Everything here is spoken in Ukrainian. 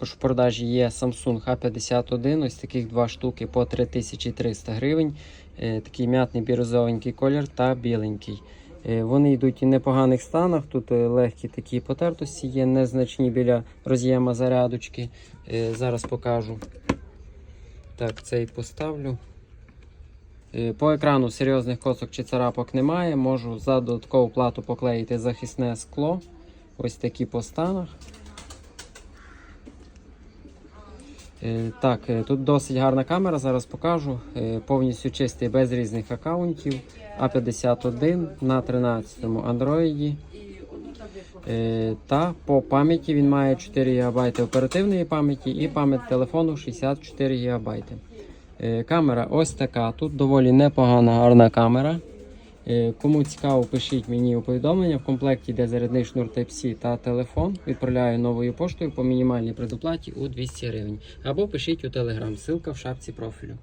Також в продажі є Samsung A51, ось таких два штуки по 3300 гривень. Е, Такий м'ятний бірюзовенький колір та біленький. Е, Вони йдуть у непоганих станах. Тут е, легкі такі потертості є, незначні біля роз'єма зарядочки. Зараз покажу. Так, цей поставлю. По екрану серйозних косок чи царапок немає. Можу за додаткову плату поклеїти захисне скло. Ось такі по станах. Так, е, тут досить гарна камера, зараз покажу. Е, Повністю чистий без різних аккаунтів. А51 на 13 Android. Е, Та по пам'яті він має 4 ГБ оперативної пам'яті і пам'ять телефону 64 ГБ. Е, Камера ось така. Тут доволі непогана гарна камера. Е, Кому цікаво, пишіть мені у повідомлення. В комплекті йде зарядний шнур Type-C та телефон. Відправляю новою поштою по мінімальній предоплаті у 200 гривень. Або пишіть у Telegram, ссылка в шапці профілю.